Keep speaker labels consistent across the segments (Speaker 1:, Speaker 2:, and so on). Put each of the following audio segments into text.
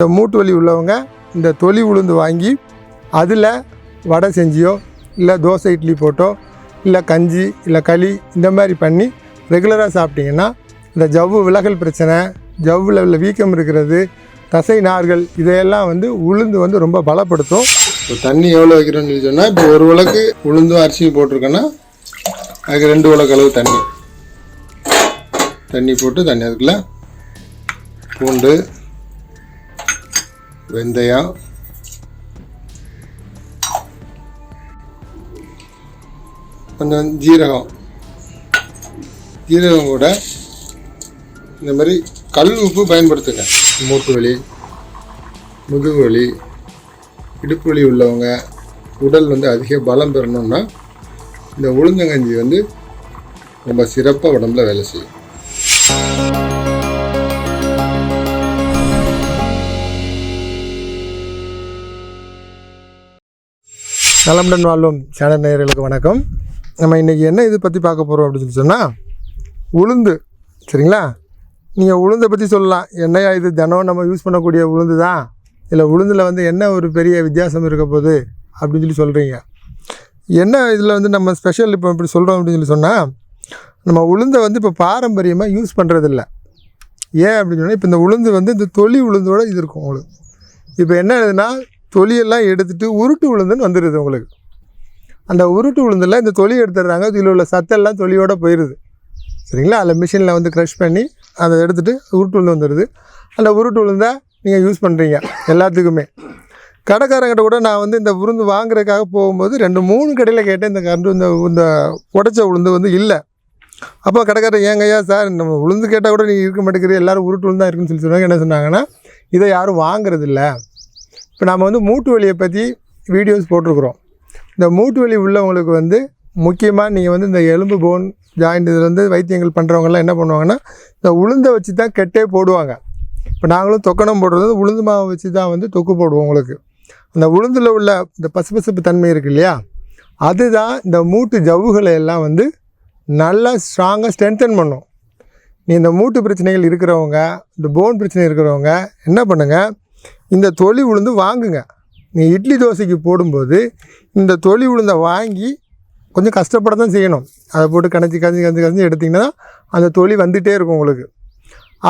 Speaker 1: இந்த மூட்டு வலி உள்ளவங்க இந்த தொலி உளுந்து வாங்கி அதில் வடை செஞ்சியோ இல்லை தோசை இட்லி போட்டோ இல்லை கஞ்சி இல்லை களி இந்த மாதிரி பண்ணி ரெகுலராக சாப்பிட்டிங்கன்னா இந்த ஜவ்வு விலகல் பிரச்சனை ஜவ்வில் உள்ள வீக்கம் இருக்கிறது தசை நார்கள் இதையெல்லாம் வந்து உளுந்து வந்து ரொம்ப பலப்படுத்தும்.
Speaker 2: இப்போ தண்ணி எவ்வளோ வைக்கிறோன்னு சொல்லி சொன்னால் இப்போ ஒரு உலக்கு உளுந்தும் அரிசியும் போட்டிருக்கோன்னா அதுக்கு ரெண்டு உலக்கு அளவு தண்ணி. தண்ணி போட்டு தண்ணி அதுக்குள்ள பூண்டு வெந்தயம் கொஞ்சம் ஜீரகம். ஜீரகம் கூட இந்த மாதிரி கல் உப்பு பயன்படுத்துங்க. மூட்டு வலி முதுகு வலி இடுப்பு வலி உள்ளவங்க உடல் வந்து அதிக பலம் பெறணும்னா இந்த உளுந்தங்கஞ்சி வந்து ரொம்ப சிறப்பாக உடம்புல வேலை செய்யும்.
Speaker 1: நலமுடன் வாழ்வோம். சேனல் நேயர்களுக்கு வணக்கம். நம்ம இன்றைக்கி என்ன இது பற்றி பார்க்க போகிறோம் அப்படின்னு சொல்லி சொன்னால் உளுந்து. சரிங்களா? நீங்கள் உளுந்தை பற்றி சொல்லலாம். என்னையா இது? தினம் நம்ம யூஸ் பண்ணக்கூடிய உளுந்து தான் இல்லை உளுந்தில் வந்து என்ன ஒரு பெரிய வித்தியாசம் இருக்க போகுது? அப்படின்னு சொல்லி சொல்கிறீங்க என்ன இதில் வந்து நம்ம ஸ்பெஷல் இப்போ இப்படி சொல்கிறோம் அப்படின்னு சொல்லி சொன்னால் நம்ம உளுந்தை வந்து இப்போ பாரம்பரியமாக யூஸ் பண்ணுறதில்ல ஏன் அப்படின்னு சொன்னால் இப்போ இந்த உளுந்து வந்து இந்த தொழில் உளுந்தோட இது இருக்கும் உங்களுக்கு. இப்போ என்ன ஆகுதுன்னா தொலியெல்லாம் எடுத்துட்டு உருட்டு உளுந்துன்னு வந்துடுது உங்களுக்கு. அந்த உருட்டு உளுந்தில் இந்த தொலி எடுத்துடுறாங்க. இதில் உள்ள சத்தெல்லாம் தொலியோடு போயிடுது சரிங்களா? அதில் மிஷினில் வந்து க்ரஷ் பண்ணி அதை எடுத்துகிட்டு உருட்டு உளுந்து வந்துடுது அந்த உருட்டு உளுந்தை நீங்கள் யூஸ் பண்ணுறீங்க எல்லாத்துக்குமே. கடைக்காரங்கிட்ட கூட நான் வந்து இந்த உருந்து வாங்குறதுக்காக போகும்போது ரெண்டு மூணு கடையில் கேட்டேன். இந்த கண்டு இந்த இந்த உடைச்ச உளுந்து வந்து இல்லை. அப்போ கடைக்காரர் ஏங்கய்யா சார் நம்ம உளுந்து கேட்டால் கூட நீங்கள் இருக்க மாட்டேங்கிறீ எல்லோரும் உருட்டு உளுந்து தான் இருக்குன்னு சொல்லி சொன்னாங்க. என்ன சொன்னாங்கன்னா இதை யாரும் வாங்குறதில்ல. இப்போ நம்ம வந்து மூட்டு வலியை பற்றி வீடியோஸ் போட்டிருக்கிறோம். இந்த மூட்டு வலி உள்ளவங்களுக்கு வந்து முக்கியமாக நீங்கள் வந்து இந்த எலும்பு போன் ஜாயிண்ட் இதில் வந்து வைத்தியங்கள் பண்ணுறவங்கலாம் என்ன பண்ணுவாங்கன்னா இந்த உளுந்தை வச்சு தான் கெட்டே போடுவாங்க. இப்போ நாங்களும் தொக்கணம் போடுறது உளுந்து மாவை வச்சு தான் வந்து தொக்கு போடுவோம் உங்களுக்கு. அந்த உளுந்தில் உள்ள இந்த பசுபசுப்பு தன்மை இருக்கு இல்லையா? அதுதான் இந்த மூட்டு ஜவ்வுகளை எல்லாம் வந்து நல்லா ஸ்ட்ராங்காக ஸ்ட்ரென்தன் பண்ணும். நீ இந்த மூட்டு பிரச்சனைகள் இருக்கிறவங்க இந்த போன் பிரச்சனை இருக்கிறவங்க என்ன பண்ணுங்கள் இந்த தொலி உளுந்து வாங்குங்க. நீங்கள் இட்லி தோசைக்கு போடும்போது இந்த தொலி உளுந்தை வாங்கி கொஞ்சம் கஷ்டப்பட தான் செய்யணும். அதை போட்டு கணச்சி கஞ்சி கஞ்சி கஞ்சி எடுத்திங்கன்னா அந்த தொழி வந்துகிட்டே இருக்கும் உங்களுக்கு.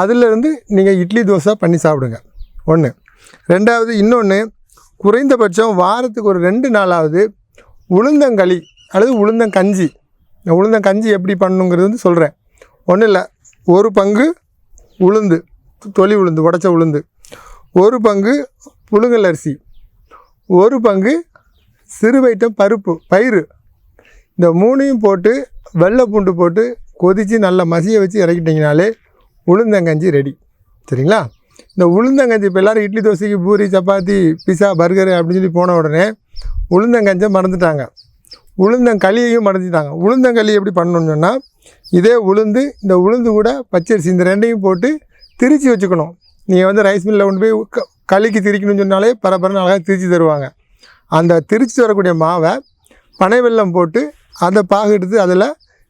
Speaker 1: அதிலேருந்து நீங்கள் இட்லி தோசை பண்ணி சாப்பிடுங்க. ஒன்று ரெண்டாவது இன்னொன்று குறைந்தபட்சம் வாரத்துக்கு ஒரு ரெண்டு நாளாவது உளுந்தங்களி அல்லது உளுந்தங்கஞ்சி. இந்த உளுந்தங்கஞ்சி எப்படி பண்ணணுங்கிறது வந்து சொல்கிறேன் ஒன்றும் இல்லை ஒரு பங்கு உளுந்து தொலி உளுந்து உடச்ச உளுந்து. ஒரு பங்கு புழுங்கல் அரிசி ஒரு பங்கு சிறுவைட்டம் பருப்பு பயிறு. இந்த மூணையும் போட்டு வெள்ளை பூண்டு போட்டு கொதித்து நல்லா மசிய வச்சு இறக்கிட்டிங்கனாலே உளுந்தங்கஞ்சி ரெடி சரிங்களா? இந்த உளுந்தங்கஞ்சி இப்போ எல்லோரும் இட்லி தோசைக்கு பூரி சப்பாத்தி பிஸா பர்கரு அப்படின்னு சொல்லி போன உடனே உளுந்தங்கஞ்சை மறந்துட்டாங்க. உளுந்தங்களியையும் மறந்துட்டாங்க. உளுந்தங்களி எப்படி பண்ணணும்னு சொன்னால் இதே உளுந்து இந்த உளுந்து கூட பச்சரிசி இந்த ரெண்டையும் போட்டு திரித்து வச்சுக்கணும். நீங்கள் வந்து ரைஸ் மில்லில் கொண்டு போய் களிக்கு திரிக்கணும்னு சொன்னாலே பரபரன்னு அழகாக திரித்து தருவாங்க. அந்த திரித்து வரக்கூடிய மாவை பனை வெல்லம் போட்டு அதை பாகு எடுத்து அதில்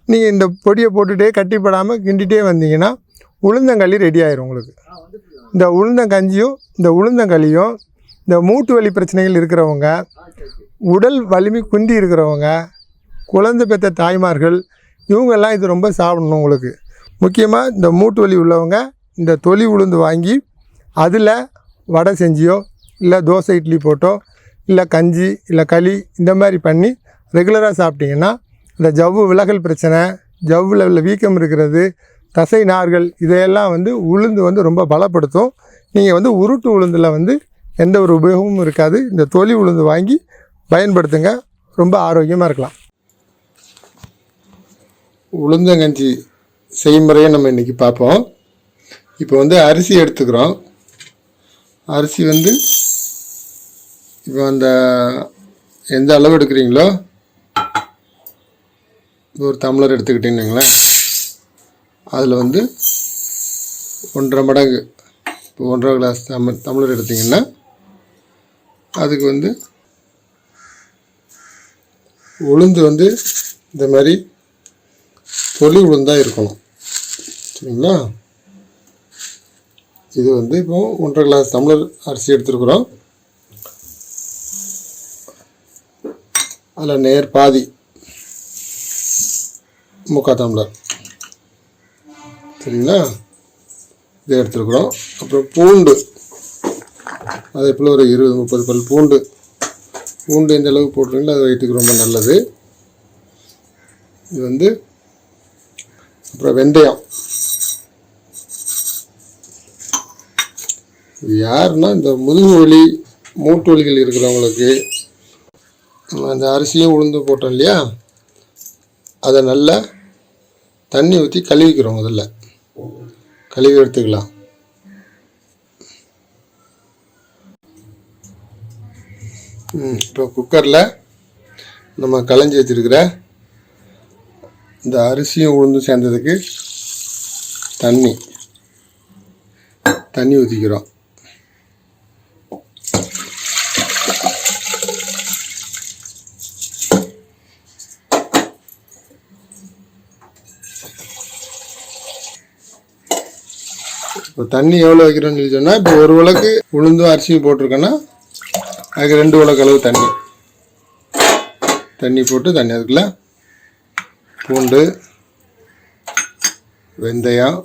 Speaker 1: நீங்கள் இந்த பொடியை போட்டுகிட்டே கட்டிப்படாமல் கிண்டிகிட்டே வந்தீங்கன்னா உளுந்தங்களி ரெடி ஆயிரும் உங்களுக்கு. இந்த உளுந்தங்கஞ்சியும் இந்த உளுந்தங்களியும் இந்த மூட்டு வலி பிரச்சனைகள் இருக்கிறவங்க உடல் வலிமை குந்தி இருக்கிறவங்க குழந்தை பெற்ற தாய்மார்கள் இவங்கெல்லாம் இது ரொம்ப சாப்பிடணும் உங்களுக்கு. முக்கியமாக இந்த மூட்டு வலி உள்ளவங்க இந்த தொலி உளுந்து வாங்கி அதில் வடை செஞ்சியோ இல்லை தோசை இட்லி போட்டோ இல்லை கஞ்சி இல்லை களி இந்த மாதிரி பண்ணி ரெகுலராக சாப்பிட்டிங்கன்னா இந்த ஜவ்வு விலகல் பிரச்சனை ஜவ்வில் உள்ள வீக்கம் இருக்கிறது தசை நார்கள் இதையெல்லாம் வந்து உளுந்து வந்து ரொம்ப பலப்படுத்தும். நீங்கள் வந்து உருட்டு உளுந்தில் வந்து எந்த ஒரு உபயோகமும் இருக்காது. இந்த தொலி உளுந்து வாங்கி பயன்படுத்துங்க. ரொம்ப ஆரோக்கியமாக இருக்கலாம்.
Speaker 2: உளுந்தங்கஞ்சி செய்முறையை நம்ம இன்றைக்கி பார்ப்போம். இப்போ வந்து அரிசி எடுத்துக்கிறோம். அரிசி வந்து இப்போ அந்த எந்த அளவு எடுக்கிறீங்களோ ஒரு டம்ளர் எடுத்துக்கிட்டீங்கன்னு அதில் வந்து ஒன்றரை மடங்கு. இப்போ ஒன்றரை கிளாஸ் டம்ளர் டம்ளர் எடுத்திங்கன்னா அதுக்கு வந்து உளுந்து வந்து இந்த மாதிரி தொலி உளுந்தாக இருக்கணும். சரிங்களா? இது வந்து இப்போ ஒன்றரை கிளாஸ் தமிழர் அரிசி எடுத்துருக்குறோம். அதில் நேர் பாதி முக்கா தமிழர். சரிங்களா? இதை எடுத்துருக்குறோம். அப்புறம் பூண்டு. அதே போல் ஒரு இருபது முப்பது பல் பூண்டு. பூண்டு எந்த அளவுக்கு போட்டுருங்களோ அது வயிற்றுக்கு ரொம்ப நல்லது. இது வந்து அப்புறம் வெந்தயம். இது யாருன்னா இந்த முதுகு வலி மூட்டு வலிகள் இருக்கிறவங்களுக்கு நம்ம அந்த அரிசியும் உளுந்து போட்டோம் இல்லையா? அதை நல்லா தண்ணி ஊற்றி கழுவிக்கிறோம் முதல்ல. கழுவி எடுத்துக்கலாம். ம், இப்போ குக்கரில் நம்ம களைஞ்சி வச்சுருக்கிற இந்த அரிசியும் உளுந்து சேர்ந்ததுக்கு தண்ணி தண்ணி ஊற்றிக்கிறோம் இப்போ தண்ணி எவ்வளோ வைக்கிறோம்னு சொல்லி சொன்னால் இப்போ ஒரு உலக்கு உளுந்தும் அரிசியும் போட்டிருக்கோன்னா அதுக்கு ரெண்டு உலக்கு அளவு தண்ணி. தண்ணி போட்டு தண்ணி அதுக்குள்ள பூண்டு வெந்தயம்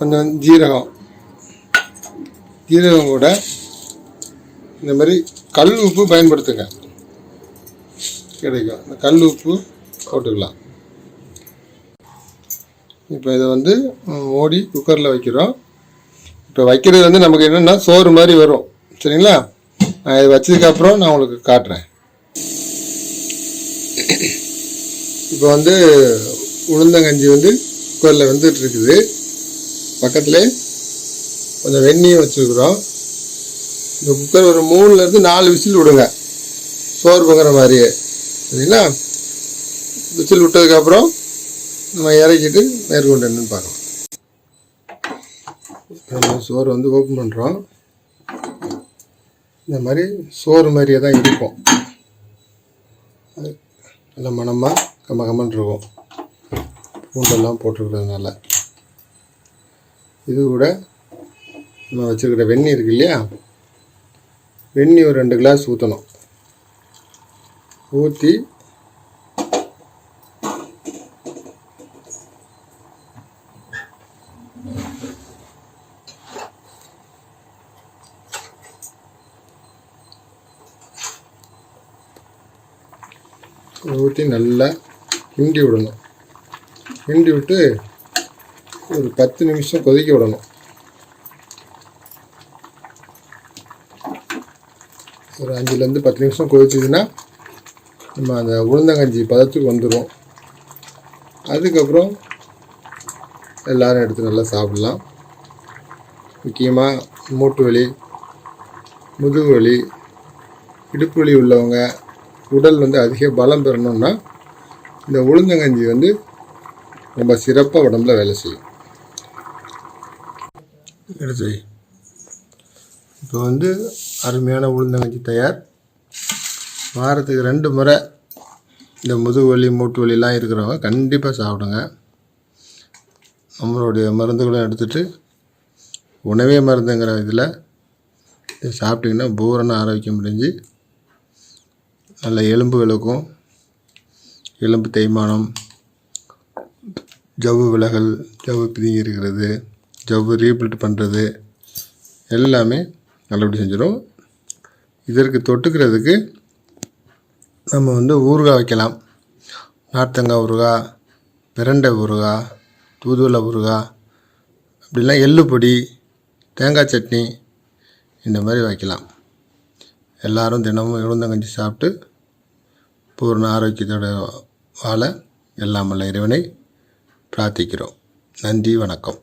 Speaker 2: கொஞ்சம் ஜீரகம். ஜீரகம் கூட இந்த மாதிரி கல் உப்பு பயன்படுத்துங்க. கிடைக்கும். இந்த கல் உப்பு போட்டுக்கலாம். இப்போ இதை வந்து மூடி குக்கரில் வைக்கிறோம். இப்போ வைக்கிறது வந்து நமக்கு என்னென்னா சோறு மாதிரி வரும். சரிங்களா? நான் இதை வச்சதுக்கப்புறம் நான் உங்களுக்கு காட்டுறேன். இப்போ வந்து உளுந்தங்கஞ்சி வந்து குக்கரில் வந்துட்டு இருக்குது பக்கத்துலேயே கொஞ்சம் வெந்நியும் வச்சுருக்குறோம். இந்த குக்கர் ஒரு மூணுலேருந்து நாலு விசில் விடுங்க. சோறு பொங்குற மாதிரியே. சரிங்களா? விசில் விட்டதுக்கப்புறம் நம்ம இறக்கிட்டு மேற்கொண்டு என்னென்னு பார்க்கலாம். நம்ம சோறு வந்து ஓப்பன் பண்ணுறோம் இந்த மாதிரி சோறு மாதிரியே தான் இருக்கும். அது நல்ல மனமாக கம்ம கம்மன் இருக்கும். பூண்டெல்லாம் போட்டிருக்கிறதுனால. இது கூட நம்ம வச்சுருக்கிற வெந்நீர் இருக்கு இல்லையா? வெந்நீர் ஒரு ரெண்டு கிளாஸ் ஊற்றணும் ஊற்றி ஊற்றி நல்லா கிண்டி விடணும். கிண்டி விட்டு ஒரு பத்து நிமிஷம் கொதிக்க விடணும். ஒரு அஞ்சுலேருந்து பத்து நிமிஷம் கொதிச்சதுன்னா நம்ம அந்த உளுந்தங்கஞ்சி பதத்துக்கு வந்துடும் அதுக்கப்புறம் எல்லோரும் எடுத்து நல்லா சாப்பிட்லாம். முக்கியமாக மூட்டு வலி முதுகு வலி இடுப்பு வலி உள்ளவங்க உடல் வந்து அதிக பலம் பெறணும்னா இந்த உளுந்தங்கஞ்சி வந்து ரொம்ப சிறப்பாக உடம்புல வேலை செய்யும். எடுத்து இப்போ வந்து அருமையான உளுந்தங்கஞ்சி தயார். வாரத்துக்கு ரெண்டு முறை இந்த முதுகு வலி மூட்டு வலிலாம் இருக்கிறவங்க கண்டிப்பாக சாப்பிடுங்க. நம்மளுடைய மருந்துகளும் எடுத்துகிட்டு உணவே மருந்துங்கிற இதில் இதை சாப்பிட்டிங்கன்னா பூரண ஆரோக்கியம் முடிஞ்சு நல்ல எலும்புகளுக்கும் எலும்பு தேய்மானம் ஜவ்வு விலகல் ஜவ்வு பிதுங்கி இருக்கிறது ஜவ்வு ரீபில்ட் பண்ணுறது எல்லாமே நல்லபடி செஞ்சிடும் இதற்கு தொட்டுக்கிறதுக்கு நம்ம வந்து ஊறுகாய் வைக்கலாம். நார்த்தங்காய் ஊறுகாய் பிரண்டை ஊறுகாய் தூதுவளை ஊறுகாய் அப்படிலாம் எள்ளுப்பொடி தேங்காய் சட்னி இந்த மாதிரி வைக்கலாம். எல்லோரும் தினமும் உளுந்தங்கஞ்சி சாப்பிட்டு பூர்ண ஆரோக்கியத்தோட வாழ எல்லாம் வல்ல இறைவனை பிரார்த்திக்கிறோம். நன்றி வணக்கம்.